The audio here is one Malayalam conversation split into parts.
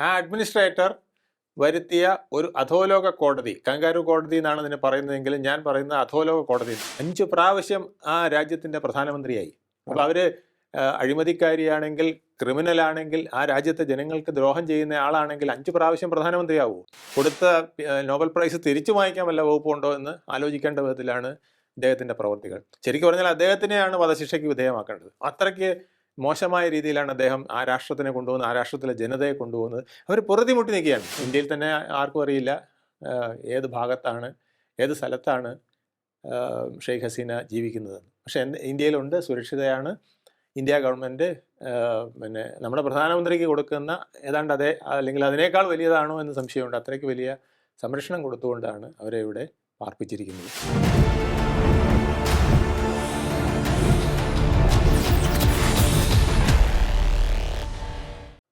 ആ അഡ്മിനിസ്ട്രേറ്റർ വരുത്തിയ ഒരു അധോലോക കോടതി കങ്കാരു കോടതി എന്നാണ് ഇതിനെ പറയുന്നതെങ്കിലും ഞാൻ പറയുന്ന അധോലോക കോടതി. അഞ്ച് പ്രാവശ്യം ആ രാജ്യത്തിന്റെ പ്രധാനമന്ത്രിയായി. അപ്പോൾ അവർ അഴിമതിക്കാരിയാണെങ്കിൽ ക്രിമിനൽ ആണെങ്കിൽ ആ രാജ്യത്തെ ജനങ്ങൾക്ക് ദ്രോഹം ചെയ്യുന്ന ആളാണെങ്കിൽ അഞ്ച് പ്രാവശ്യം പ്രധാനമന്ത്രിയാവൂ. കൊടുത്ത നോബൽ പ്രൈസ് തിരിച്ചു വാങ്ങിക്കാൻ വല്ല വകുപ്പുണ്ടോ എന്ന് ആലോചിക്കേണ്ട വിധത്തിലാണ് അദ്ദേഹത്തിന്റെ പ്രവർത്തികൾ ശരിക്കും പറഞ്ഞാൽ അദ്ദേഹത്തിനെയാണ് വധശിക്ഷയ്ക്ക് വിധേയമാക്കേണ്ടത്. അത്രയ്ക്ക് മോശമായ രീതിയിലാണ് അദ്ദേഹം ആ രാഷ്ട്രത്തിനെ കൊണ്ടുപോകുന്നത് ആ രാഷ്ട്രത്തിലെ ജനതയെ കൊണ്ടുപോകുന്നത്. അവർ പൊറുതിമുട്ടി നിൽക്കുകയാണ്. ഇന്ത്യയിൽ തന്നെ ആർക്കും അറിയില്ല ഏത് ഭാഗത്താണ് ഏത് സ്ഥലത്താണ് ഷെയ്ഖ് ഹസീന ജീവിക്കുന്നത്. പക്ഷേ ഇന്ത്യയിലുണ്ട് സുരക്ഷിതയാണ്. ഇന്ത്യ ഗവൺമെന്റ് പിന്നെ നമ്മുടെ പ്രധാനമന്ത്രിക്ക് കൊടുക്കുന്ന ഏതാണ്ട് അതേ അല്ലെങ്കിൽ അതിനേക്കാൾ വലിയതാണോ എന്ന് സംശയമുണ്ട്. അത്രയ്ക്ക് വലിയ സംരക്ഷണം കൊടുത്തുകൊണ്ടാണ് അവരെ ഇവിടെ പാർപ്പിച്ചിരിക്കുന്നത്.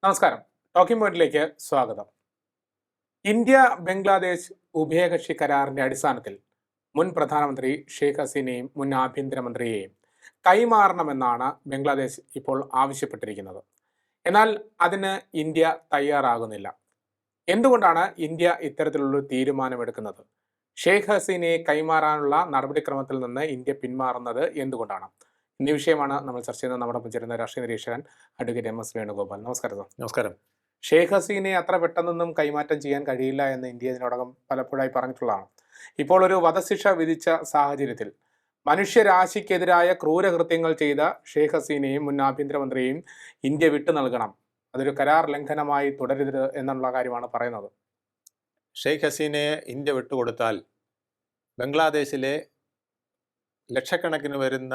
നമസ്കാരം. ടോക്കിംഗ് പോയിന്റിലേക്ക് സ്വാഗതം. ഇന്ത്യ ബംഗ്ലാദേശ് ഉഭയകക്ഷി കരാറിന്റെ അടിസ്ഥാനത്തിൽ മുൻ പ്രധാനമന്ത്രി ഷെയ്ഖ് ഹസീനയും മുൻ ആഭ്യന്തരമന്ത്രിയെയും കൈമാറണമെന്നാണ് ബംഗ്ലാദേശ് ഇപ്പോൾ ആവശ്യപ്പെട്ടിരിക്കുന്നത്. എന്നാൽ അതിന് ഇന്ത്യ തയ്യാറാകുന്നില്ല. എന്തുകൊണ്ടാണ് ഇന്ത്യ ഇത്തരത്തിലുള്ളൊരു തീരുമാനമെടുക്കുന്നത്? ഷെയ്ഖ് ഹസീനയെ കൈമാറാനുള്ള നടപടിക്രമത്തിൽ നിന്ന് ഇന്ത്യ പിന്മാറുന്നത് എന്തുകൊണ്ടാണ്? എന്നീ വിഷയമാണ് നമ്മൾ ചർച്ച ചെയ്യുന്നത്. നമ്മുടെ ചേരുന്ന രാഷ്ട്രീയ നിരീക്ഷകൻ അഡ്വക്കേറ്റ് എം എസ് വേണുഗോപാൽ. നമസ്കാരം സർ. നമസ്കാരം. ഷെയ്ഖ് ഹസീനെ അത്ര പെട്ടെന്നൊന്നും കൈമാറ്റം ചെയ്യാൻ കഴിയില്ല എന്ന് ഇന്ത്യ ഇതിനോടകം പലപ്പോഴായി പറഞ്ഞിട്ടുള്ളതാണ്. ഇപ്പോൾ ഒരു വധശിക്ഷ വിധിച്ച സാഹചര്യത്തിൽ മനുഷ്യരാശിക്കെതിരായ ക്രൂരകൃത്യങ്ങൾ ചെയ്ത ഷെയ്ഖ് ഹസീനെയും മുൻ ആഭ്യന്തരമന്ത്രിയെയും ഇന്ത്യ വിട്ടു നൽകണം. അതൊരു കരാർ ലംഘനമായി തുടരരുത് എന്നുള്ള കാര്യമാണ് പറയുന്നത്. ഷെയ്ഖ് ഹസീനയെ ഇന്ത്യ വിട്ടുകൊടുത്താൽ ബംഗ്ലാദേശിലെ ലക്ഷക്കണക്കിന് വരുന്ന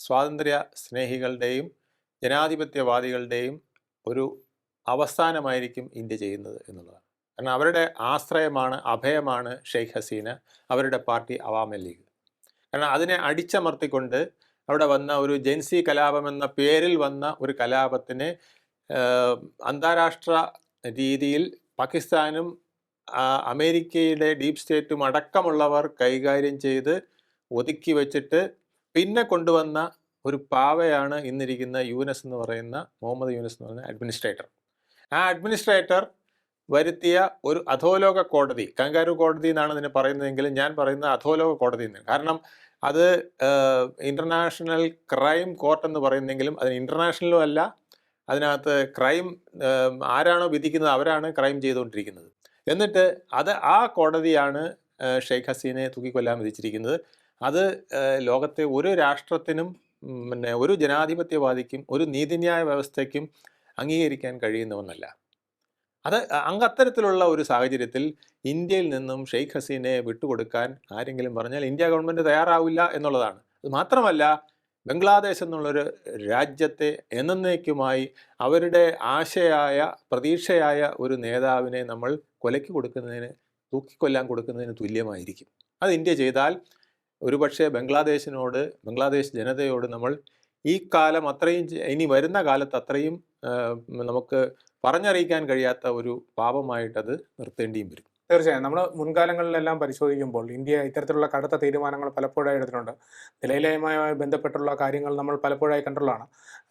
സ്വാതന്ത്ര്യ സ്നേഹികളുടെയും ജനാധിപത്യവാദികളുടെയും ഒരു അവസാനമായിരിക്കും ഇന്ത്യ ചെയ്യുന്നത് എന്നുള്ളതാണ്. കാരണം അവരുടെ ആശ്രയമാണ് അഭയമാണ് ഷെയ്ഖ് ഹസീന അവരുടെ പാർട്ടി അവാമി ലീഗ് കാരണം അതിനെ അടിച്ചമർത്തിക്കൊണ്ട് അവിടെ വന്ന ഒരു ജെൻസി കലാപം എന്ന പേരിൽ വന്ന ഒരു കലാപത്തിനെ അന്താരാഷ്ട്ര രീതിയിൽ പാകിസ്ഥാനും അമേരിക്കയുടെ ഡീപ് സ്റ്റേറ്റും അടക്കമുള്ളവർ കൈകാര്യം ചെയ്ത് ഒതുക്കി വെച്ചിട്ട് പിന്നെ കൊണ്ടുവന്ന ഒരു പാവയാണ് ഇന്നിരിക്കുന്ന യൂനസ് എന്ന് പറയുന്ന മുഹമ്മദ് യൂനസ് എന്ന് പറയുന്ന അഡ്മിനിസ്ട്രേറ്റർ. ആ അഡ്മിനിസ്ട്രേറ്റർ വരുത്തിയ ഒരു അധോലോക കോടതി കങ്കാരു കോടതി എന്നാണ് അതിന് പറയുന്നതെങ്കിലും ഞാൻ പറയുന്ന അധോലോക കോടതി എന്ന്. കാരണം അത് ഇന്റർനാഷണൽ ക്രൈം കോർട്ട് എന്ന് പറയുന്നെങ്കിലും അതിന് ഇന്റർനാഷണലും അല്ല അതിനകത്ത് ക്രൈം ആരാണോ വിധിക്കുന്നത് അവരാണ് ക്രൈം ചെയ്തുകൊണ്ടിരിക്കുന്നത്. എന്നിട്ട് അത് ആ കോടതിയാണ് ഷെയ്ഖ് ഹസീനെ തൂക്കിക്കൊല്ലാൻ വിധിച്ചിരിക്കുന്നത്. അത് ലോകത്തെ ഒരു രാഷ്ട്രത്തിനും പിന്നെ ഒരു ജനാധിപത്യവാദിക്കും ഒരു നീതിന്യായ വ്യവസ്ഥയ്ക്കും അംഗീകരിക്കാൻ കഴിയുന്ന ഒന്നല്ല. അത് അങ്ങത്തരത്തിലുള്ള ഒരു സാഹചര്യത്തിൽ ഇന്ത്യയിൽ നിന്നും ഷെയ്ഖ് ഹസീനെ വിട്ടുകൊടുക്കാൻ ആരെങ്കിലും പറഞ്ഞാൽ ഇന്ത്യ ഗവൺമെന്റ് തയ്യാറാവില്ല എന്നുള്ളതാണ്. അത് മാത്രമല്ല ബംഗ്ലാദേശ് എന്നുള്ളൊരു രാജ്യത്തെ എന്നേക്കുമായി അവരുടെ ആശയായ പ്രതീക്ഷയായ ഒരു നേതാവിനെ നമ്മൾ കൊലയ്ക്ക് കൊടുക്കുന്നതിന് തൂക്കിക്കൊല്ലാൻ കൊടുക്കുന്നതിന് തുല്യമായിരിക്കും. അത് ഇന്ത്യ ചെയ്താൽ ഒരുപക്ഷെ ബംഗ്ലാദേശിനോട് ബംഗ്ലാദേശ് ജനതയോട് നമ്മൾ ഈ കാലം അത്രയും ഇനി വരുന്ന കാലത്ത് അത്രയും നമുക്ക് പറഞ്ഞറിയിക്കാൻ കഴിയാത്ത ഒരു പാപമായിട്ടത് നിർത്തേണ്ടിയും വരും. തീർച്ചയായും. നമ്മൾ മുൻകാലങ്ങളിലെല്ലാം പരിശോധിക്കുമ്പോൾ ഇന്ത്യ ഇത്തരത്തിലുള്ള കടുത്ത തീരുമാനങ്ങൾ പലപ്പോഴായി എടുത്തിട്ടുണ്ട്. നിലയിലയുമായി ബന്ധപ്പെട്ടുള്ള കാര്യങ്ങൾ നമ്മൾ പലപ്പോഴായി കണ്ടുള്ളതാണ്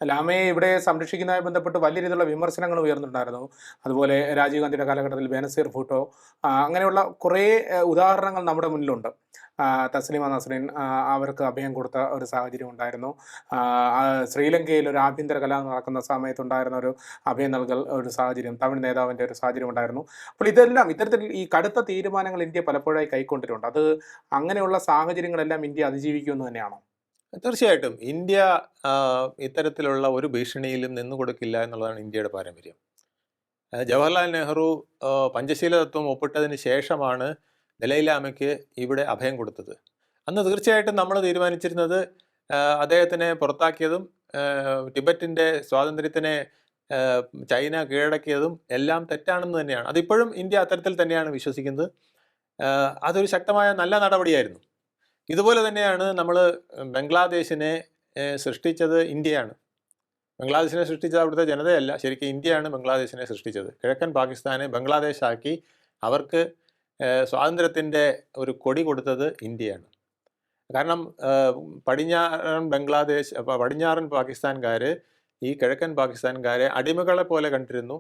ലാമയെ ഇവിടെ സംരക്ഷിക്കുന്നതുമായി ബന്ധപ്പെട്ട് വലിയ രീതിയിലുള്ള വിമർശനങ്ങൾ ഉയർന്നിട്ടുണ്ടായിരുന്നു. അതുപോലെ രാജീവ് ഗാന്ധിയുടെ കാലഘട്ടത്തിൽ ബേനസീർ ഭൂട്ടോ അങ്ങനെയുള്ള കുറേ ഉദാഹരണങ്ങൾ നമ്മുടെ മുന്നിലുണ്ട്. തസ്ലിമ നസ്രീൻ അവർക്ക് അഭയം കൊടുത്ത ഒരു സാഹചര്യം ഉണ്ടായിരുന്നു. ശ്രീലങ്കയിൽ ഒരു ആഭ്യന്തര കലാപം നടക്കുന്ന സമയത്തുണ്ടായിരുന്ന ഒരു അഭയം നൽകൽ ഒരു സാഹചര്യം തമിഴ് നേതാവിന്റെ ഒരു സാഹചര്യം ഉണ്ടായിരുന്നു. അപ്പോൾ ഇതെല്ലാം ഇത്തരത്തിൽ ഈ കടുത്ത തീരുമാനങ്ങൾ ഇന്ത്യ പലപ്പോഴായി കൈക്കൊണ്ടിട്ടുണ്ട്. അത് അങ്ങനെയുള്ള സാഹചര്യങ്ങളെല്ലാം ഇന്ത്യ അതിജീവിക്കുമെന്ന് തന്നെയാണോ? തീർച്ചയായിട്ടും. ഇന്ത്യ ഇത്തരത്തിലുള്ള ഒരു ഭീഷണിയിലും നിന്നു കൊടുക്കില്ല എന്നുള്ളതാണ് ഇന്ത്യയുടെ പാരമ്പര്യം. ജവഹർലാൽ നെഹ്റു പഞ്ചശീല തത്വം ഒപ്പിട്ടതിന് ശേഷമാണ് ദലൈലാമയ്ക്ക് ഇവിടെ അഭയം കൊടുത്തത്. അന്ന് തീർച്ചയായിട്ടും നമ്മൾ തീരുമാനിച്ചിരുന്നത് അദ്ദേഹത്തിനെ പുറത്താക്കിയതും ടിബറ്റിന്റെ സ്വാതന്ത്ര്യത്തിനെ ചൈന കീഴടക്കിയതും എല്ലാം തെറ്റാണെന്ന് തന്നെയാണ്. അതിപ്പോഴും ഇന്ത്യ അത്തരത്തിൽ തന്നെയാണ് വിശ്വസിക്കുന്നത്. അതൊരു ശക്തമായ നല്ല നടപടിയായിരുന്നു. ഇതുപോലെ തന്നെയാണ് നമ്മൾ ബംഗ്ലാദേശിനെ സൃഷ്ടിച്ചത് ഇന്ത്യയാണ്. ബംഗ്ലാദേശിനെ സൃഷ്ടിച്ചത് അവിടുത്തെ ജനതയല്ല. ശരിക്കും ഇന്ത്യയാണ് ബംഗ്ലാദേശിനെ സൃഷ്ടിച്ചത്. കിഴക്കൻ പാകിസ്ഥാനെ ബംഗ്ലാദേശാക്കി അവർക്ക് സ്വാതന്ത്ര്യത്തിന്റെ ഒരു കൊടി കൊടുത്തത് ഇന്ത്യയാണ്. കാരണം പടിഞ്ഞാറൻ ബംഗ്ലാദേശ് പടിഞ്ഞാറൻ പാകിസ്ഥാൻകാർ ഈ കിഴക്കൻ പാകിസ്ഥാൻകാരെ അടിമകളെ പോലെ കണ്ടിരുന്നു.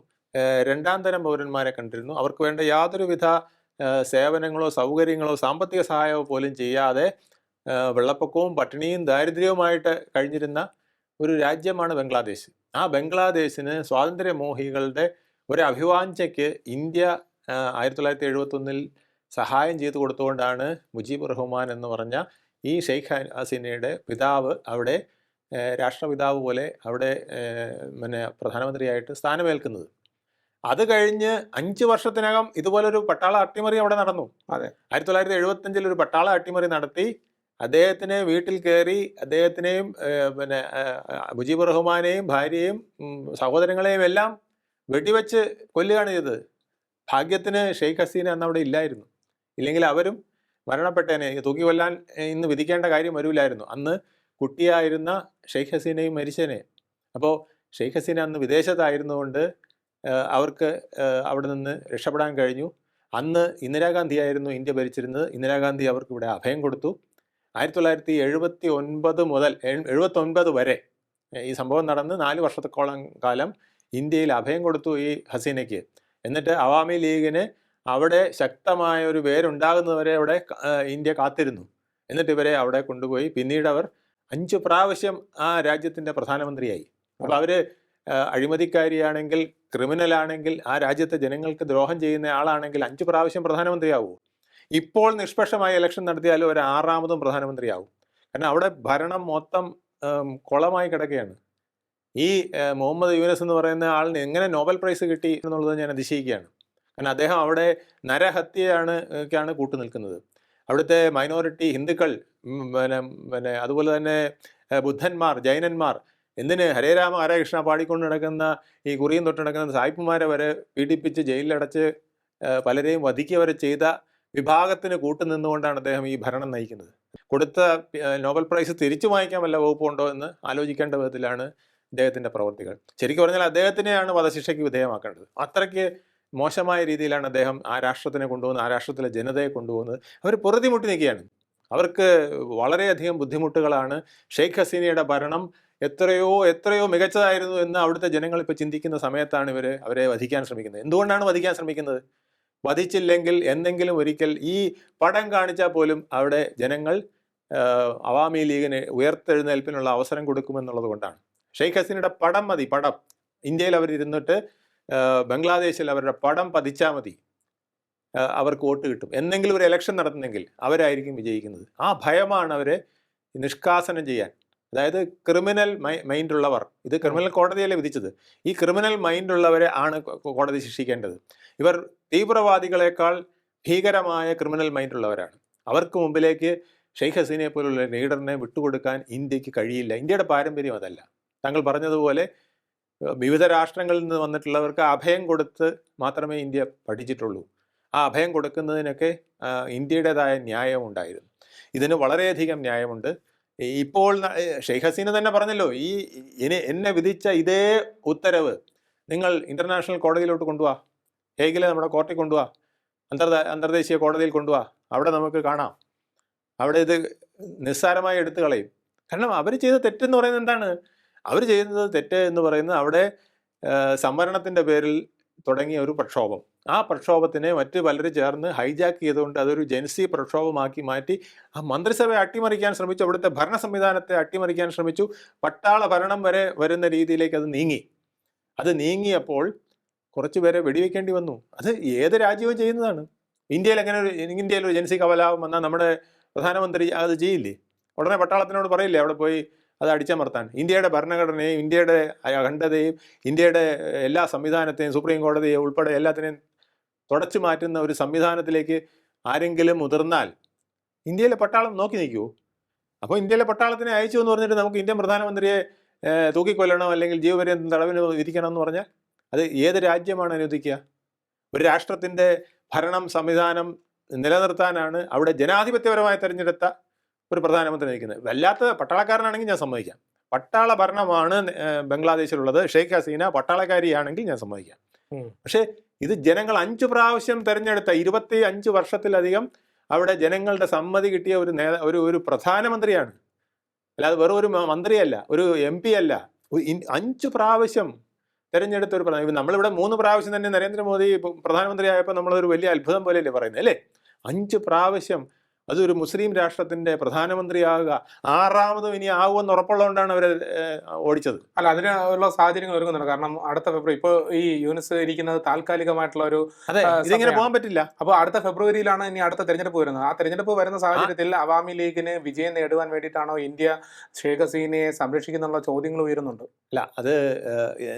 രണ്ടാം തരം പൗരന്മാരെ കണ്ടിരുന്നു. അവർക്ക് വേണ്ട യാതൊരുവിധ സേവനങ്ങളോ സൗകര്യങ്ങളോ സാമ്പത്തിക സഹായമോ പോലും ചെയ്യാതെ വെള്ളപ്പൊക്കവും പട്ടിണിയും ദാരിദ്ര്യവുമായിട്ട് കഴിഞ്ഞിരുന്ന ഒരു രാജ്യമാണ് ബംഗ്ലാദേശ്. ആ ബംഗ്ലാദേശിന് സ്വാതന്ത്ര്യമോഹികളുടെ ഒരു അഭിവാഞ്ചയ്ക്ക് ഇന്ത്യ ആയിരത്തി തൊള്ളായിരത്തി എഴുപത്തൊന്നിൽ സഹായം ചെയ്തു കൊടുത്തുകൊണ്ടാണ് മുജീബ് റഹ്മാൻ എന്ന് പറഞ്ഞ ഈ ഷെയ്ഖ് ഹസീനയുടെ പിതാവ് അവിടെ രാഷ്ട്രപിതാവ് പോലെ അവിടെ പിന്നെ പ്രധാനമന്ത്രിയായിട്ട് സ്ഥാനമേൽക്കുന്നത്. അത് കഴിഞ്ഞ് അഞ്ച് വർഷത്തിനകം ഇതുപോലൊരു പട്ടാള അട്ടിമറി അവിടെ നടന്നു. അതെ. ആയിരത്തി തൊള്ളായിരത്തി എഴുപത്തഞ്ചിൽ ഒരു പട്ടാള അട്ടിമറി നടത്തി. അദ്ദേഹത്തിന് വീട്ടിൽ കയറി അദ്ദേഹത്തിനെയും പിന്നെ മുജീബ് റഹ്മാനെയും ഭാര്യയെയും സഹോദരങ്ങളെയും എല്ലാം വെടിവെച്ച് കൊല്ലുകയാണ് ചെയ്തത്. ഭാഗ്യത്തിന് ഷെയ്ഖ് ഹസീന അന്ന് അവിടെ ഇല്ലായിരുന്നു. ഇല്ലെങ്കിൽ അവരും മരണപ്പെട്ടേനെ തൂക്കി കൊല്ലാൻ ഇന്ന് വിധിക്കേണ്ട കാര്യം വരില്ലായിരുന്നു അന്ന് കുട്ടിയായിരുന്ന ഷെയ്ഖ് ഹസീനയും മരിച്ചേനെ. അപ്പോൾ ഷെയ്ഖ് ഹസീന അന്ന് വിദേശത്തായിരുന്നുകൊണ്ട് അവർക്ക് അവിടെ നിന്ന് രക്ഷപ്പെടാൻ കഴിഞ്ഞു. അന്ന് ഇന്ദിരാഗാന്ധിയായിരുന്നു ഇന്ത്യ ഭരിച്ചിരുന്നത്. ഇന്ദിരാഗാന്ധി അവർക്ക് ഇവിടെ അഭയം കൊടുത്തു. ആയിരത്തി തൊള്ളായിരത്തി എഴുപത്തി ഒൻപത് മുതൽ എഴുപത്തി ഒൻപത് വരെ ഈ സംഭവം നടന്ന് നാല് വർഷത്തോളം കാലം ഇന്ത്യയിൽ അഭയം കൊടുത്തു ഈ ഹസീനയ്ക്ക്. എന്നിട്ട് അവാമി ലീഗിന് അവിടെ ശക്തമായ ഒരു വേരുണ്ടാകുന്നവരെ അവിടെ ഇന്ത്യ കാത്തിരുന്നു. എന്നിട്ട് ഇവരെ അവിടെ കൊണ്ടുപോയി. പിന്നീട് അവർ അഞ്ച് പ്രാവശ്യം ആ രാജ്യത്തിന്റെ പ്രധാനമന്ത്രിയായി. അപ്പോൾ അവർ അഴിമതിക്കാരിയാണെങ്കിൽ ക്രിമിനൽ ആണെങ്കിൽ ആ രാജ്യത്തെ ജനങ്ങൾക്ക് ദ്രോഹം ചെയ്യുന്ന ആളാണെങ്കിൽ അഞ്ച് പ്രാവശ്യം പ്രധാനമന്ത്രിയാവൂ. ഇപ്പോൾ നിഷ്പക്ഷമായ ഇലക്ഷൻ നടത്തിയാലും ഒരു ആറാമതും പ്രധാനമന്ത്രിയാവും. കാരണം അവിടെ ഭരണം മൊത്തം കുളമായി കിടക്കുകയാണ്. ഈ മുഹമ്മദ് യൂനസ് എന്ന് പറയുന്ന ആളിന് എങ്ങനെ നോബൽ പ്രൈസ് കിട്ടി എന്നുള്ളത് ഞാൻ അതിശയിക്കുകയാണ്. കാരണം അദ്ദേഹം അവിടെ നരഹത്യയാണ് ഒക്കെയാണ് കൂട്ടു നിൽക്കുന്നത് അവിടുത്തെ മൈനോറിറ്റി ഹിന്ദുക്കൾ പിന്നെ പിന്നെ അതുപോലെ തന്നെ ബുദ്ധന്മാർ ജൈനന്മാർ എന്തിന് ഹരേ രാമ ഹരേ കൃഷ്ണ പാടിക്കൊണ്ട് നടക്കുന്ന ഈ കുറിയും തൊട്ട് നടക്കുന്ന സായിപ്പുമാരെ വരെ പീഡിപ്പിച്ച് ജയിലിലടച്ച് പലരെയും വധിക്കുക വരെ ചെയ്ത വിഭാഗത്തിന് കൂട്ടുനിന്നുകൊണ്ടാണ് അദ്ദേഹം ഈ ഭരണം നയിക്കുന്നത്. കൊടുത്ത നോബൽ പ്രൈസ് തിരിച്ചു വാങ്ങിക്കാൻ വല്ല വകുപ്പുണ്ടോ എന്ന് ആലോചിക്കേണ്ട വിധത്തിലാണ് ഇദ്ദേഹത്തിന്റെ പ്രവൃത്തികൾ. ശരിക്കും പറഞ്ഞാൽ അദ്ദേഹത്തിനെയാണ് വധശിക്ഷയ്ക്ക് വിധേയമാക്കേണ്ടത്. അത്രയ്ക്ക് മോശമായ രീതിയിലാണ് അദ്ദേഹം ആ രാഷ്ട്രത്തിനെ കൊണ്ടുപോകുന്നത് ആ രാഷ്ട്രത്തിലെ ജനതയെ കൊണ്ടുപോകുന്നത്. അവർ പൊറുതിമുട്ടി നിൽക്കുകയാണ്. അവർക്ക് വളരെയധികം ബുദ്ധിമുട്ടുകളാണ്. ഷെയ്ഖ് ഹസീനയുടെ ഭരണം എത്രയോ എത്രയോ മികച്ചതായിരുന്നു എന്ന് അവിടുത്തെ ജനങ്ങൾ ഇപ്പോൾ ചിന്തിക്കുന്ന സമയത്താണ് ഇവർ അവരെ വധിക്കാൻ ശ്രമിക്കുന്നത്. എന്തുകൊണ്ടാണ് വധിക്കാൻ ശ്രമിക്കുന്നത്? വധിച്ചില്ലെങ്കിൽ എന്തെങ്കിലും ഒരിക്കൽ ഈ പടം കാണിച്ചാൽ പോലും അവിടെ ജനങ്ങൾ അവാമി ലീഗിന് ഉയർത്തെഴുന്നേൽപ്പിനുള്ള അവസരം കൊടുക്കുമെന്നുള്ളത് കൊണ്ടാണ്. ഷെയ്ഖ് ഹസീനയുടെ പടം മതി പടം. ഇന്ത്യയിൽ അവർ ഇരുന്നിട്ട് ബംഗ്ലാദേശിൽ അവരുടെ പടം പതിച്ചാൽ മതി. അവർക്ക് വോട്ട് കിട്ടും. എന്തെങ്കിലും ഒരു ഇലക്ഷൻ നടത്തുന്നെങ്കിൽ അവരായിരിക്കും വിജയിക്കുന്നത്. ആ ഭയമാണ് അവരെ നിഷ്കാസനം ചെയ്യാൻ. അതായത് ക്രിമിനൽ മൈൻഡ് ഉള്ളവർ. ഇത് ക്രിമിനൽ കോടതിയല്ലേ വിധിച്ചത്? ഈ ക്രിമിനൽ മൈൻഡ് ഉള്ളവരെ ആണ് കോടതി ശിക്ഷിക്കേണ്ടത്. ഇവർ തീവ്രവാദികളെക്കാൾ ഭീകരമായ ക്രിമിനൽ മൈൻഡ് ഉള്ളവരാണ്. അവർക്ക് മുമ്പിലേക്ക് ഷെയ്ഖ് ഹസീനെ പോലുള്ള ലീഡറിനെ വിട്ടുകൊടുക്കാൻ ഇന്ത്യയ്ക്ക് കഴിയില്ല. ഇന്ത്യയുടെ പാരമ്പര്യം അതല്ല. താങ്കൾ പറഞ്ഞതുപോലെ വിവിധ രാഷ്ട്രങ്ങളിൽ നിന്ന് വന്നിട്ടുള്ളവർക്ക് അഭയം കൊടുത്ത് മാത്രമേ ഇന്ത്യ പഠിച്ചിട്ടുള്ളൂ. ആ അഭയം കൊടുക്കുന്നതിനൊക്കെ ഇന്ത്യയുടേതായ ന്യായം ഉണ്ടായിരുന്നു. ഇതിന് വളരെയധികം ന്യായമുണ്ട്. ഇപ്പോൾ ഷെയ്ഖ് ഹസീന തന്നെ പറഞ്ഞല്ലോ ഈ എന്നെ വിധിച്ച ഇതേ ഉത്തരവ് നിങ്ങൾ ഇന്റർനാഷണൽ കോടതിയിലോട്ട് കൊണ്ടുപോവാ ഹേഗിലെ നമ്മുടെ കോർട്ടിൽ കൊണ്ടുപോവാ അന്തർ അന്തർദേശീയ കോടതിയിൽ കൊണ്ടുപോവാ അവിടെ നമുക്ക് കാണാം. അവിടെ ഇത് നിസ്സാരമായി എടുത്തു കളയും. കാരണം അവർ ചെയ്ത തെറ്റെന്ന് പറയുന്നത് എന്താണ്? അവർ ചെയ്യുന്നത് തെറ്റ് എന്ന് പറയുന്നത് അവിടെ സംവരണത്തിന്റെ പേരിൽ തുടങ്ങിയ ഒരു പ്രക്ഷോഭം. ആ പ്രക്ഷോഭത്തിനെ മറ്റ് പലരും ചേർന്ന് ഹൈജാക്ക് ചെയ്തുകൊണ്ട് അതൊരു ജൻസി പ്രക്ഷോഭമാക്കി മാറ്റി ആ മന്ത്രിസഭയെ അട്ടിമറിക്കാൻ ശ്രമിച്ചു അവിടുത്തെ ഭരണ സംവിധാനത്തെ അട്ടിമറിക്കാൻ ശ്രമിച്ചു. പട്ടാള ഭരണം വരെ വരുന്ന രീതിയിലേക്ക് അത് നീങ്ങി. അത് നീങ്ങിയപ്പോൾ കുറച്ച് പേരെ വെടിവെക്കേണ്ടി വന്നു. അത് ഏത് രാജ്യവും ചെയ്യുന്നതാണ്. ഇന്ത്യയിൽ അങ്ങനെ ഒരു ഇന്ത്യയിൽ ഒരു ജൻസി കവലാപം വന്നാൽ നമ്മുടെ പ്രധാനമന്ത്രി അത് ചെയ്യില്ലേ? ഉടനെ പട്ടാളത്തിനോട് പറയില്ലേ? അവിടെ പോയി അത് അടിച്ചമർത്താൻ. ഇന്ത്യയുടെ ഭരണഘടനയും ഇന്ത്യയുടെ അഖണ്ഡതയും ഇന്ത്യയുടെ എല്ലാ സംവിധാനത്തെയും സുപ്രീം കോടതിയെ ഉൾപ്പെടെ എല്ലാത്തിനെയും തുടച്ചു മാറ്റുന്ന ഒരു സംവിധാനത്തിലേക്ക് ആരെങ്കിലും മുതിർന്നാൽ ഇന്ത്യയിലെ പട്ടാളം നോക്കി നിൽക്കുമോ അപ്പോൾ ഇന്ത്യയിലെ പട്ടാളത്തിനെ അയച്ചു എന്ന് പറഞ്ഞിട്ട് നമുക്ക് ഇന്ത്യൻ പ്രധാനമന്ത്രിയെ തൂക്കിക്കൊല്ലണം അല്ലെങ്കിൽ ജീവപര്യന്തം തടവിന് വിധിക്കണം എന്ന് പറഞ്ഞാൽ അത് ഏത് രാജ്യമാണ് അനുവദിക്കുക? ഒരു രാഷ്ട്രത്തിന്റെ ഭരണം സംവിധാനം നിലനിർത്താനാണ് അവിടെ ജനാധിപത്യപരമായി തെരഞ്ഞെടുത്ത ഒരു പ്രധാനമന്ത്രി നയിക്കുന്നത് വല്ലാത്ത പട്ടാളക്കാരനാണെങ്കിൽ ഞാൻ സമ്മതിക്കാം. പട്ടാള ഭരണമാണ് ബംഗ്ലാദേശിലുള്ളത്. ഷെയ്ഖ് ഹസീന പട്ടാളക്കാരിയാണെങ്കിൽ ഞാൻ സമ്മതിക്കാം. പക്ഷേ ഇത് ജനങ്ങൾ അഞ്ചു പ്രാവശ്യം തെരഞ്ഞെടുത്ത ഇരുപത്തി അഞ്ച് വർഷത്തിലധികം അവിടെ ജനങ്ങളുടെ സമ്മതി കിട്ടിയ ഒരു നേതാ ഒരു ഒരു പ്രധാനമന്ത്രിയാണ്. അല്ലാതെ വെറും ഒരു മന്ത്രിയല്ല ഒരു എം പി അല്ല. അഞ്ചു പ്രാവശ്യം തെരഞ്ഞെടുത്ത ഒരു പ്രധാന നമ്മളിവിടെ മൂന്ന് പ്രാവശ്യം തന്നെ നരേന്ദ്രമോദി പ്രധാനമന്ത്രി പ്രധാനമന്ത്രിയായപ്പോൾ നമ്മളൊരു വലിയ അത്ഭുതം പോലെയല്ലേ പറയുന്നത് അല്ലേ? അഞ്ച് പ്രാവശ്യം അതൊരു മുസ്ലിം രാഷ്ട്രത്തിന്റെ പ്രധാനമന്ത്രിയാകുക. ആറാമതും ഇനി ആകുമെന്ന് ഉറപ്പുള്ളതുകൊണ്ടാണ് അവർ ഓടിച്ചത്. അല്ല അതിനുള്ള സാഹചര്യങ്ങൾ ഒരുങ്ങുന്നുണ്ട്. കാരണം അടുത്ത ഫെബ്രുവരി ഇപ്പോൾ ഈ യൂണിസ് ഇരിക്കുന്നത് താൽക്കാലികമായിട്ടുള്ള ഒരു അതെ ഇതിങ്ങനെ പോകാൻ പറ്റില്ല. അപ്പോൾ അടുത്ത ഫെബ്രുവരിയിലാണ് ഇനി അടുത്ത തെരഞ്ഞെടുപ്പ് വരുന്നത്. ആ തെരഞ്ഞെടുപ്പ് വരുന്ന സാഹചര്യത്തിൽ അവാമി ലീഗിന് വിജയം നേടുവാൻ വേണ്ടിയിട്ടാണോ ഇന്ത്യ ഷേഖ് ഹസീനയെ സംരക്ഷിക്കുന്നുള്ള ചോദ്യങ്ങൾ ഉയരുന്നുണ്ട്? അല്ല അത്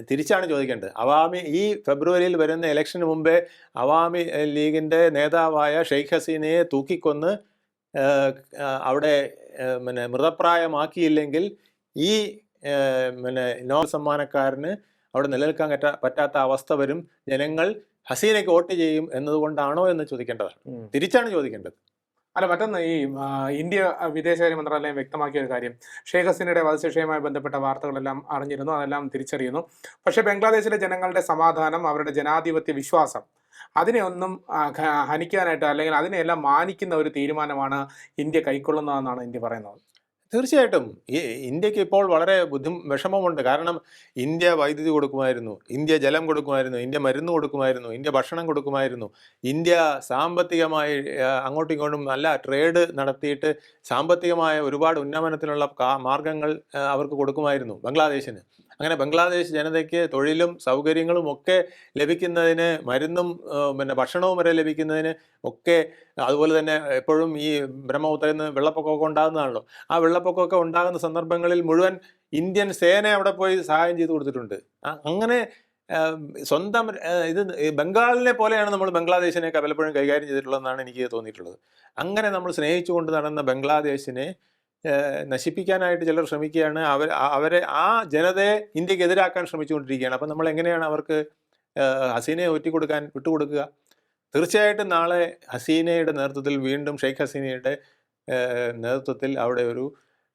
തിരിച്ചാണ് ചോദിക്കേണ്ടത്. അവാമി ഈ ഫെബ്രുവരിയിൽ വരുന്ന ഇലക്ഷന് മുമ്പേ അവാമി ലീഗിന്റെ നേതാവായ ഷെയ്ഖ് ഹസീനയെ തൂക്കിക്കൊന്ന് അവിടെ പിന്നെ മൃതപ്രായമാക്കിയില്ലെങ്കിൽ ഈ പിന്നെ നോബൽ സമ്മാനക്കാരന് അവിടെ നിലനിൽക്കാൻ പറ്റാ പറ്റാത്ത അവസ്ഥ വരും. ജനങ്ങൾ ഹസീനയ്ക്ക് വോട്ട് ചെയ്യും എന്നതുകൊണ്ടാണോ എന്ന് ചോദിക്കേണ്ടതാണ്. തിരിച്ചാണ് ചോദിക്കേണ്ടത്. അല്ല മറ്റൊന്ന് ഈ ഇന്ത്യ വിദേശകാര്യ മന്ത്രാലയം വ്യക്തമാക്കിയ ഒരു കാര്യം. ഷേഖ് ഹസീനയുടെ വധശിക്ഷയുമായി ബന്ധപ്പെട്ട വാർത്തകളെല്ലാം അറിഞ്ഞിരുന്നു അതെല്ലാം തിരിച്ചറിയുന്നു. പക്ഷേ ബംഗ്ലാദേശിലെ ജനങ്ങളുടെ സമാധാനം അവരുടെ ജനാധിപത്യ വിശ്വാസം അതിനെ ഒന്നും ഹനിക്കാനായിട്ട് അല്ലെങ്കിൽ അതിനെയെല്ലാം മാനിക്കുന്ന ഒരു തീരുമാനമാണ് ഇന്ത്യ കൈക്കൊള്ളുന്നതെന്നാണ് ഇന്ത്യ പറയുന്നത്. തീർച്ചയായിട്ടും. ഇന്ത്യയ്ക്ക് ഇപ്പോൾ വളരെ ബുദ്ധി വിഷമമുണ്ട്. കാരണം ഇന്ത്യ വൈദ്യുതി കൊടുക്കുമായിരുന്നു ഇന്ത്യ ജലം കൊടുക്കുമായിരുന്നു ഇന്ത്യ മരുന്ന് കൊടുക്കുമായിരുന്നു ഇന്ത്യ ഭക്ഷണം കൊടുക്കുമായിരുന്നു. ഇന്ത്യ സാമ്പത്തികമായി അങ്ങോട്ടും ഇങ്ങോട്ടും നല്ല ട്രേഡ് നടത്തിയിട്ട് സാമ്പത്തികമായ ഒരുപാട് ഉന്നമനത്തിനുള്ള മാർഗങ്ങൾ അവർക്ക് കൊടുക്കുമായിരുന്നു ബംഗ്ലാദേശിന്. അങ്ങനെ ബംഗ്ലാദേശ് ജനതയ്ക്ക് തൊഴിലും സൗകര്യങ്ങളും ഒക്കെ ലഭിക്കുന്നതിന് മരുന്നും പിന്നെ ഭക്ഷണവും വരെ ലഭിക്കുന്നതിന് ഒക്കെ അതുപോലെ തന്നെ എപ്പോഴും ഈ ബ്രഹ്മപുത്രയിൽ നിന്ന് വെള്ളപ്പൊക്കമൊക്കെ ഉണ്ടാകുന്നതാണല്ലോ. ആ വെള്ളപ്പൊക്കമൊക്കെ ഉണ്ടാകുന്ന സന്ദർഭങ്ങളിൽ മുഴുവൻ ഇന്ത്യൻ സേന അവിടെ പോയി സഹായം ചെയ്തു കൊടുത്തിട്ടുണ്ട്. അങ്ങനെ സ്വന്തം ഇത് ബംഗാളിനെ പോലെയാണ് നമ്മൾ ബംഗ്ലാദേശിനെ പലപ്പോഴും കൈകാര്യം ചെയ്തിട്ടുള്ളതെന്നാണ് എനിക്ക് തോന്നിയിട്ടുള്ളത്. അങ്ങനെ നമ്മൾ സ്നേഹിച്ചുകൊണ്ട് നടന്ന ബംഗ്ലാദേശിനെ നശിപ്പിക്കാനായിട്ട് ചിലർ ശ്രമിക്കുകയാണ്. അവർ അവരെ ആ ജനതയെ ഇന്ത്യയ്ക്ക് എതിരാക്കാൻ ശ്രമിച്ചുകൊണ്ടിരിക്കുകയാണ്. അപ്പം നമ്മൾ എങ്ങനെയാണ് അവർക്ക് ഹസീനയെ ഒറ്റിക്കൊടുക്കാൻ വിട്ടുകൊടുക്കുക? തീർച്ചയായിട്ടും നാളെ ഹസീനയുടെ നേതൃത്വത്തിൽ വീണ്ടും ഷെയ്ഖ് ഹസീനയുടെ നേതൃത്വത്തിൽ അവിടെ ഒരു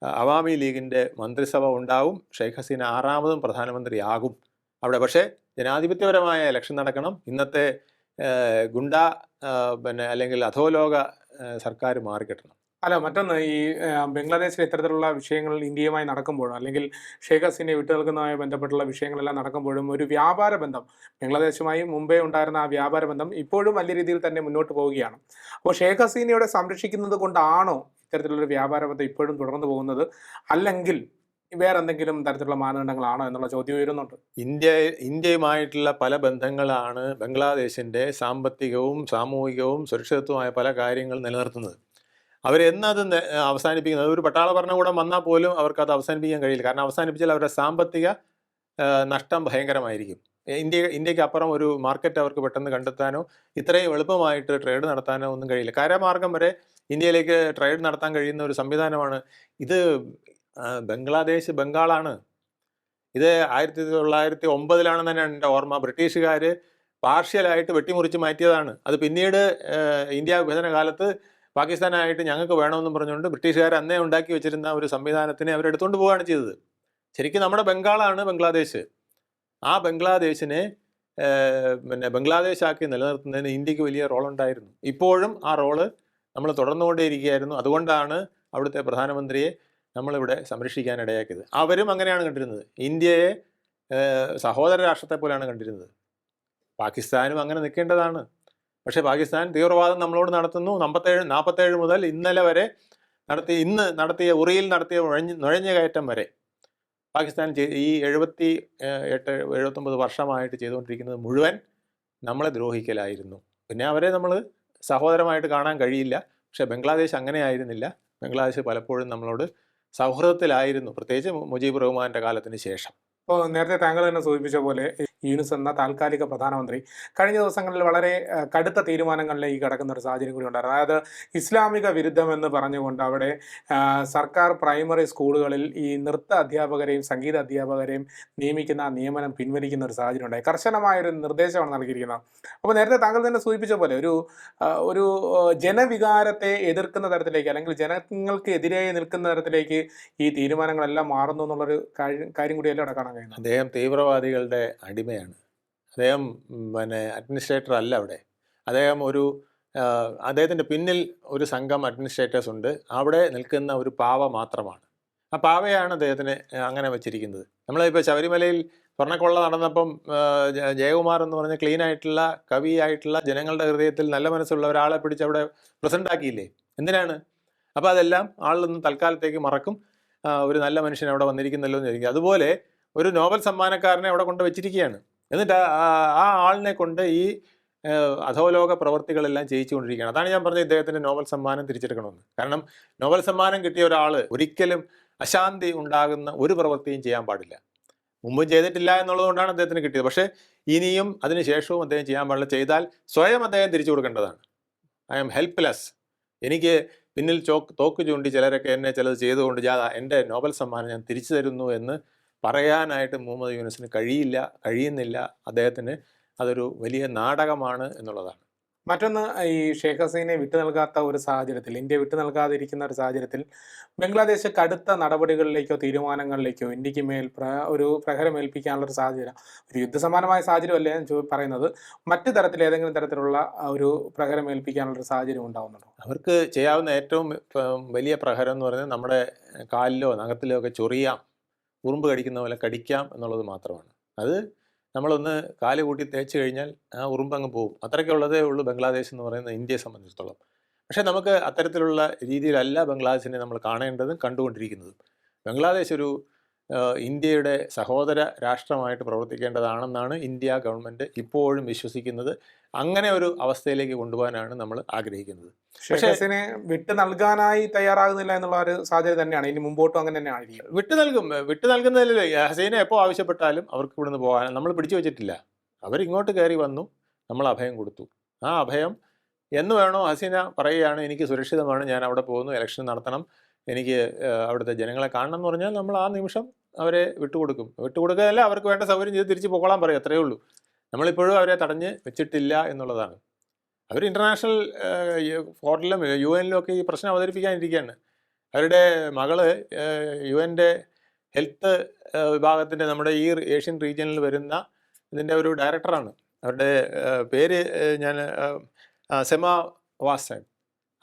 അവാമി ലീഗിന്റെ മന്ത്രിസഭ ഉണ്ടാവും. ഷെയ്ഖ് ഹസീന ആറാമതും പ്രധാനമന്ത്രിയാകും. അവിടെ പക്ഷേ ജനാധിപത്യപരമായ ഇലക്ഷൻ നടക്കണം. ഇന്നത്തെ ഗുണ്ട പിന്നെ അല്ലെങ്കിൽ അധോലോക സർക്കാർ മാറിക്കിട്ടണം. അല്ല മറ്റൊന്ന് ഈ ബംഗ്ലാദേശിൽ ഇത്തരത്തിലുള്ള വിഷയങ്ങൾ ഇന്ത്യയുമായി നടക്കുമ്പോഴും അല്ലെങ്കിൽ ഷേഖ് ഹസീനെ വിട്ടുനിൽക്കുന്നതുമായി ബന്ധപ്പെട്ടുള്ള വിഷയങ്ങളെല്ലാം നടക്കുമ്പോഴും ഒരു വ്യാപാര ബന്ധം ബംഗ്ലാദേശുമായി മുമ്പേ ഉണ്ടായിരുന്ന ആ വ്യാപാര ബന്ധം ഇപ്പോഴും വലിയ രീതിയിൽ തന്നെ മുന്നോട്ട് പോവുകയാണ്. അപ്പോൾ ഷേഖ് ഹസീനയുടെ സംരക്ഷിക്കുന്നത് കൊണ്ടാണോ ഇത്തരത്തിലുള്ള വ്യാപാര ബന്ധം ഇപ്പോഴും തുടർന്നു പോകുന്നത്? അല്ലെങ്കിൽ വേറെ എന്തെങ്കിലും തരത്തിലുള്ള മാനദണ്ഡങ്ങളാണോ എന്നുള്ള ചോദ്യം ഉയരുന്നുണ്ട്. ഇന്ത്യ ഇന്ത്യയുമായിട്ടുള്ള പല ബന്ധങ്ങളാണ് ബംഗ്ലാദേശിന്റെ സാമ്പത്തികവും സാമൂഹികവും സുരക്ഷിതത്വമായ പല കാര്യങ്ങൾ നിലനിർത്തുന്നത്. അവരെന്നത് അവസാനിപ്പിക്കുന്നത്? ഒരു പട്ടാള ഭരണകൂടം വന്നാൽ പോലും അവർക്കത് അവസാനിപ്പിക്കാൻ കഴിയില്ല. കാരണം അവസാനിപ്പിച്ചാൽ അവരുടെ സാമ്പത്തിക നഷ്ടം ഭയങ്കരമായിരിക്കും. ഇന്ത്യ ഇന്ത്യയ്ക്ക് അപ്പുറം ഒരു മാർക്കറ്റ് അവർക്ക് പെട്ടെന്ന് കണ്ടെത്താനോ ഇത്രയും എളുപ്പമായിട്ട് ട്രേഡ് നടത്താനോ ഒന്നും കഴിയില്ല. കരമാർഗം വരെ ഇന്ത്യയിലേക്ക് ട്രേഡ് നടത്താൻ കഴിയുന്ന ഒരു സംവിധാനമാണ്. ഇത് ബംഗ്ലാദേശ് ബംഗാളാണ്. ഇത് ആയിരത്തി തൊള്ളായിരത്തി ഒമ്പതിലാണെന്ന് തന്നെയാണ് എന്റെ ഓർമ്മ. ബ്രിട്ടീഷുകാർ പാർഷ്യലായിട്ട് വെട്ടിമുറിച്ച് മാറ്റിയതാണ്. അത് പിന്നീട് ഇന്ത്യ വിഭജന കാലത്ത് പാകിസ്ഥാനായിട്ട് ഞങ്ങൾക്ക് വേണമെന്നും പറഞ്ഞുകൊണ്ട് ബ്രിട്ടീഷുകാർ അന്നേ ഉണ്ടാക്കി വെച്ചിരുന്ന ഒരു സംവിധാനത്തിനെ അവരെടുത്തുകൊണ്ട് പോവുകയാണ് ചെയ്തത്. ശരിക്കും നമ്മുടെ ബംഗാളാണ് ബംഗ്ലാദേശ്. ആ ബംഗ്ലാദേശിനെ പിന്നെ ബംഗ്ലാദേശാക്കി നിലനിർത്തുന്നതിന് ഇന്ത്യയ്ക്ക് വലിയ റോൾ ഉണ്ടായിരുന്നു ഇപ്പോഴും ആ റോൾ നമ്മൾ തുടർന്നുകൊണ്ടേയിരിക്കുകയായിരുന്നു. അതുകൊണ്ടാണ് അവിടുത്തെ പ്രധാനമന്ത്രിയെ നമ്മളിവിടെ സംരക്ഷിക്കാൻ ഇടയാക്കിയത് അവരും അങ്ങനെയാണ് കണ്ടിരുന്നത്. ഇന്ത്യയെ സഹോദര രാഷ്ട്രത്തെ പോലെയാണ് കണ്ടിരുന്നത്. പാകിസ്ഥാനും അങ്ങനെ നിൽക്കേണ്ടതാണ്. പക്ഷേ പാകിസ്ഥാൻ തീവ്രവാദം നമ്മളോട് നടത്തുന്നു. നാൽപ്പത്തേഴ് നാൽപ്പത്തേഴ് മുതൽ ഇന്നലെ വരെ നടത്തിയ ഇന്ന് നടത്തിയ ഉറിയിൽ നടത്തിയ നുഴഞ്ഞ് നുഴഞ്ഞ കയറ്റം വരെ പാകിസ്ഥാൻ ഈ എഴുപത്തി എട്ട് എഴുപത്തൊമ്പത് വർഷമായിട്ട് ചെയ്തുകൊണ്ടിരിക്കുന്നത് മുഴുവൻ നമ്മളെ ദ്രോഹിക്കലായിരുന്നു. പിന്നെ അവരെ നമ്മൾ സഹോദരമായിട്ട് കാണാൻ കഴിയില്ല. പക്ഷേ ബംഗ്ലാദേശ് അങ്ങനെ ആയിരുന്നില്ല. ബംഗ്ലാദേശ് പലപ്പോഴും നമ്മളോട് സൗഹൃദത്തിലായിരുന്നു പ്രത്യേകിച്ച് മുജീബ് റഹ്മാന്റെ കാലത്തിന് ശേഷം. ഇപ്പോൾ നേരത്തെ താങ്കൾ തന്നെ സൂചിപ്പിച്ച പോലെ യൂനിസ് എന്ന താൽക്കാലിക പ്രധാനമന്ത്രി. കഴിഞ്ഞ ദിവസങ്ങളിൽ വളരെ കടുത്ത തീരുമാനങ്ങളിലേക്ക് കടക്കുന്ന ഒരു സാഹചര്യം കൂടി ഉണ്ടായിരുന്നു. അതായത് ഇസ്ലാമിക വിരുദ്ധമെന്ന് പറഞ്ഞുകൊണ്ട് അവിടെ സർക്കാർ പ്രൈമറി സ്കൂളുകളിൽ ഈ നൃത്ത അധ്യാപകരെയും സംഗീത അധ്യാപകരെയും നിയമിക്കുന്ന നിയമനം പിൻവലിക്കുന്ന ഒരു സാഹചര്യം ഉണ്ടായി. കർശനമായ ഒരു നിർദ്ദേശമാണ് നൽകിയിരിക്കുന്നത്. അപ്പോൾ നേരത്തെ താങ്കൾ തന്നെ സൂചിപ്പിച്ച പോലെ ഒരു ഒരു ജനവികാരത്തെ എതിർക്കുന്ന തരത്തിലേക്ക് അല്ലെങ്കിൽ ജനങ്ങൾക്ക് എതിരായി നിൽക്കുന്ന തരത്തിലേക്ക് ഈ തീരുമാനങ്ങളെല്ലാം മാറുന്നു എന്നുള്ളൊരു കാര്യം കൂടി കൂടിയല്ലേ അവിടെ കാണാൻ കഴിയുന്നത്. അദ്ദേഹം തീവ്രവാദികളുടെ അടിമയാണ് അദ്ദേഹം പിന്നെ അഡ്മിനിസ്ട്രേറ്റർ അല്ല അവിടെ. അദ്ദേഹം ഒരു അദ്ദേഹത്തിന്റെ പിന്നിൽ ഒരു സംഘം അഡ്മിനിസ്ട്രേറ്റേഴ്സ് ഉണ്ട്. അവിടെ നിൽക്കുന്ന ഒരു പാവ മാത്രമാണ്. ആ പാവയാണ് അദ്ദേഹത്തിന് അങ്ങനെ വെച്ചിരിക്കുന്നത്. നമ്മളിപ്പോൾ ശബരിമലയിൽ സ്വർണക്കൊള്ള നടന്നപ്പം ജയകുമാർ എന്ന് പറഞ്ഞ ക്ലീൻ ആയിട്ടുള്ള കവിയായിട്ടുള്ള ജനങ്ങളുടെ ഹൃദയത്തിൽ നല്ല മനസ്സുള്ള ഒരാളെ പിടിച്ച് അവിടെ പ്രസന്റ് ആക്കിയില്ലേ? എന്തിനാണ്? അപ്പോൾ അതെല്ലാം ആളിലൊന്നും തൽക്കാലത്തേക്ക് മറക്കും. ഒരു നല്ല മനുഷ്യൻ അവിടെ വന്നിരിക്കുന്നല്ലോ എന്ന് ചോദിക്കും. അതുപോലെ ഒരു നോബൽ സമ്മാനക്കാരനെ അവിടെ കൊണ്ട് വെച്ചിരിക്കുകയാണ്. എന്നിട്ട് ആ- ആളിനെ കൊണ്ട് ഈ അധോലോക പ്രവൃത്തികളെല്ലാം ചെയ്യിച്ചുകൊണ്ടിരിക്കുകയാണ്. അതാണ് ഞാൻ പറഞ്ഞത് ഇദ്ദേഹത്തിന് നോബൽ സമ്മാനം തിരിച്ചെടുക്കണമെന്ന്. കാരണം നോബൽ സമ്മാനം കിട്ടിയ ഒരാൾ ഒരിക്കലും അശാന്തി ഉണ്ടാകുന്ന ഒരു പ്രവൃത്തിയും ചെയ്യാൻ പാടില്ല. മുമ്പും ചെയ്തിട്ടില്ല എന്നുള്ളതുകൊണ്ടാണ് അദ്ദേഹത്തിന് കിട്ടിയത്. പക്ഷേ ഇനിയും അതിന് ശേഷവും അദ്ദേഹം ചെയ്യാൻ പാടില്ല. ചെയ്താൽ സ്വയം അദ്ദേഹം തിരിച്ചു കൊടുക്കേണ്ടതാണ്. ഐ ആം ഹെൽപ്ലെസ് എനിക്ക് പിന്നിൽ ചോക്ക് തോക്ക് ചൂണ്ടി ചിലരൊക്കെ എന്നെ ചിലത് ചെയ്തുകൊണ്ട് ജാഥ എന്റെ നോബൽ സമ്മാനം ഞാൻ തിരിച്ചു തരുന്നു എന്ന് പറയാനായിട്ട് മുഹമ്മദ് യൂനസിന് കഴിയില്ല കഴിയുന്നില്ല. അദ്ദേഹത്തിന് അതൊരു വലിയ നാടകമാണ് എന്നുള്ളതാണ്. മറ്റൊന്ന് ഈ ഷേഖ് ഹസീനെ വിട്ടു നൽകാത്ത ഒരു സാഹചര്യത്തിൽ ഇന്ത്യ വിട്ടു നൽകാതിരിക്കുന്ന ഒരു സാഹചര്യത്തിൽ ബംഗ്ലാദേശ് കടുത്ത നടപടികളിലേക്കോ തീരുമാനങ്ങളിലേക്കോ ഇന്ത്യയ്ക്ക് മേൽ പ്ര ഒരു പ്രഹരമേൽപ്പിക്കാനുള്ള ഒരു സാഹചര്യം ഒരു യുദ്ധസമാനമായ സാഹചര്യമല്ല ഞാൻ പറയുന്നത്. മറ്റു തരത്തിൽ ഏതെങ്കിലും തരത്തിലുള്ള ഒരു ഒരു പ്രഹരമേൽപ്പിക്കാനുള്ള ഒരു സാഹചര്യം ഉണ്ടാവുന്നുണ്ടോ? അവർക്ക് ചെയ്യാവുന്ന ഏറ്റവും വലിയ പ്രഹരം എന്ന് പറയുന്നത് നമ്മുടെ കാലിലോ നഖത്തിലോ ഒക്കെ ചൊറിയാം. ഉറുമ്പ് കടിക്കുന്ന പോലെ കടിക്കാം എന്നുള്ളത് മാത്രമാണ്. അത് നമ്മളൊന്ന് കാൽ കൂട്ടി തേച്ച് കഴിഞ്ഞാൽ ആ ഉറുമ്പ് അങ്ങ് പോകും അത്രയ്ക്കുള്ളതേ ഉള്ളൂ ബംഗ്ലാദേശ് എന്ന് പറയുന്ന ഇന്ത്യയെ സംബന്ധിച്ചിടത്തോളം. പക്ഷേ നമുക്ക് അത്തരത്തിലുള്ള രീതിയിലല്ല ബംഗ്ലാദേശിനെ നമ്മൾ കാണേണ്ടതും കണ്ടുകൊണ്ടിരിക്കുന്നതും. ബംഗ്ലാദേശ് ഒരു ഇന്ത്യയുടെ സഹോദര രാഷ്ട്രമായിട്ട് പ്രവർത്തിക്കേണ്ടതാണെന്നാണ് ഇന്ത്യ ഗവൺമെന്റ് ഇപ്പോഴും വിശ്വസിക്കുന്നത്. അങ്ങനെ ഒരു അവസ്ഥയിലേക്ക് കൊണ്ടുപോകാനാണ് നമ്മൾ ആഗ്രഹിക്കുന്നത്. പക്ഷേ- ഹസീനെ വിട്ടു നൽകാനായി തയ്യാറാകുന്നില്ല എന്നുള്ള ഒരു സാഹചര്യം തന്നെയാണ്. ഇനി മുമ്പോട്ടും അങ്ങനെ തന്നെ ആയിരിക്കും. വിട്ടു നൽകും. വിട്ടു നൽകുന്നതിലല്ലേ ഹസീനെ എപ്പോൾ ആവശ്യപ്പെട്ടാലും അവർക്ക് ഇവിടുന്ന് പോകാൻ നമ്മൾ പിടിച്ചു വെച്ചിട്ടില്ല. അവരിങ്ങോട്ട് കയറി വന്നു. നമ്മൾ അഭയം കൊടുത്തു. ആ അഭയം എന്ന് വേണോ ഹസീന പറയുകയാണ്. എനിക്ക് സുരക്ഷിതമാണ്. ഞാൻ അവിടെ പോകുന്നു. ഇലക്ഷൻ നടത്തണം. എനിക്ക് അവിടുത്തെ ജനങ്ങളെ കാണണം എന്ന് പറഞ്ഞാൽ നമ്മൾ ആ നിമിഷം അവരെ വിട്ടുകൊടുക്കും. വിട്ടുകൊടുക്കുകയല്ല അവർക്ക് വേണ്ട സൗകര്യം ചെയ്ത് തിരിച്ച് പോകോളാൻ പറയും. അത്രയേ ഉള്ളൂ. നമ്മളിപ്പോഴും അവരെ തടഞ്ഞ് വെച്ചിട്ടില്ല എന്നുള്ളതാണ്. അവർ ഇന്റർനാഷണൽ കോർട്ടിലും യു എനിലും ഒക്കെ ഈ പ്രശ്നം അവതരിപ്പിക്കാനിരിക്കുകയാണ്. അവരുടെ മകൾ യു എന്റെ ഹെൽത്ത് വിഭാഗത്തിന്റെ നമ്മുടെ ഈ ഏഷ്യൻ റീജിയനിൽ വരുന്ന ഇതിന്റെ ഒരു ഡയറക്ടറാണ്. അവരുടെ പേര് ഞാൻ സെമ വാസൻ.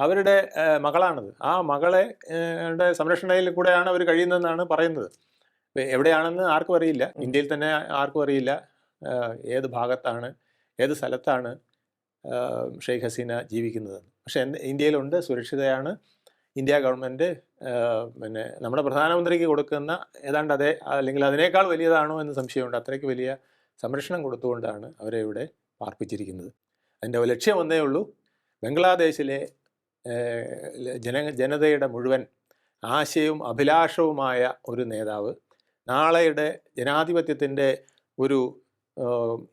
അവരുടെ മകളാണത്. ആ മകളെ സംരക്ഷണയിൽ കൂടെയാണ് അവർ കഴിയുന്നതെന്നാണ് പറയുന്നത്. എവിടെയാണെന്ന് ആർക്കും അറിയില്ല. ഇന്ത്യയിൽ തന്നെ ആർക്കും അറിയില്ല. ഏത് ഭാഗത്താണ് ഏത് സ്ഥലത്താണ് ഷെയ്ഖ് ഹസീന ജീവിക്കുന്നത് പക്ഷേ ഇന്ത്യയിലുണ്ട് സുരക്ഷിതയാണ്. ഇന്ത്യ ഗവൺമെന്റ് പിന്നെ നമ്മുടെ പ്രധാനമന്ത്രിക്ക് കൊടുക്കുന്ന ഏതാണ്ട് അതേ അല്ലെങ്കിൽ അതിനേക്കാൾ വലിയതാണോ എന്ന് സംശയമുണ്ട്. അത്രയ്ക്ക് വലിയ സംരക്ഷണം കൊടുത്തുകൊണ്ടാണ് അവരെ ഇവിടെ പാർപ്പിച്ചിരിക്കുന്നത്. അതിന്റെ ലക്ഷ്യം ഒന്നേ ഉള്ളൂ. ബംഗ്ലാദേശിലെ ജന ജനതയുടെ മുഴുവൻ ആശയവും അഭിലാഷവുമായ ഒരു നേതാവ്. നാളെയുടെ ജനാധിപത്യത്തിന്റെ ഒരു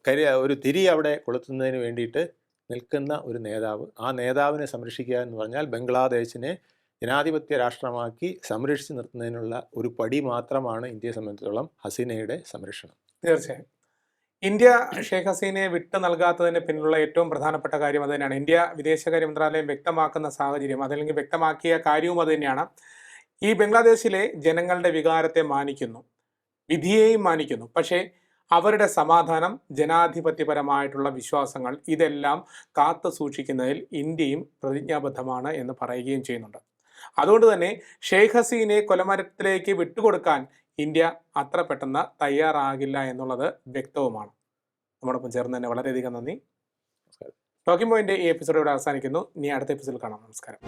കരി ഒരു തിരി അവിടെ കൊളുത്തുന്നതിന് വേണ്ടിയിട്ട് നിൽക്കുന്ന ഒരു നേതാവ്. ആ നേതാവിനെ സംരക്ഷിക്കുക എന്ന് പറഞ്ഞാൽ ബംഗ്ലാദേശിനെ ജനാധിപത്യ രാഷ്ട്രമാക്കി സംരക്ഷിച്ച് നിർത്തുന്നതിനുള്ള ഒരു പടി മാത്രമാണ് ഇന്ത്യയെ സംബന്ധിച്ചിടത്തോളം ഹസീനയുടെ സംരക്ഷണം. തീർച്ചയായും. ഇന്ത്യ ഷേഖ് ഹസീനയെ വിട്ടു നൽകാത്തതിന് പിന്നിലുള്ള ഏറ്റവും പ്രധാനപ്പെട്ട കാര്യം അത് തന്നെയാണ്. ഇന്ത്യ വിദേശകാര്യ മന്ത്രാലയം വ്യക്തമാക്കുന്ന സാഹചര്യം അതല്ലെങ്കിൽ വ്യക്തമാക്കിയ കാര്യവും അത് തന്നെയാണ്. ഈ ബംഗ്ലാദേശിലെ ജനങ്ങളുടെ വികാരത്തെ മാനിക്കുന്നു വിധിയെയും മാനിക്കുന്നു. പക്ഷേ അവരുടെ സമാധാനം ജനാധിപത്യപരമായിട്ടുള്ള വിശ്വാസങ്ങൾ ഇതെല്ലാം കാത്തു സൂക്ഷിക്കുന്നതിൽ ഇന്ത്യയും പ്രതിജ്ഞാബദ്ധമാണ് എന്ന് പറയുകയും ചെയ്യുന്നുണ്ട്. അതുകൊണ്ട് തന്നെ ഷെയ്ഖ് ഹസീനെ കൊലമരത്തിലേക്ക് വിട്ടുകൊടുക്കാൻ ഇന്ത്യ അത്ര പെട്ടെന്ന് തയ്യാറാകില്ല എന്നുള്ളത് വ്യക്തവുമാണ്. നമ്മോടൊപ്പം ചേർന്ന് തന്നെ വളരെയധികം നന്ദി. ടോക്കിംഗ് പോയിന്റ് ഈ എപ്പിസോഡ് ഇവിടെ അവസാനിക്കുന്നു. ഇനി അടുത്ത എപ്പിസോഡിൽ കാണാം. നമസ്കാരം.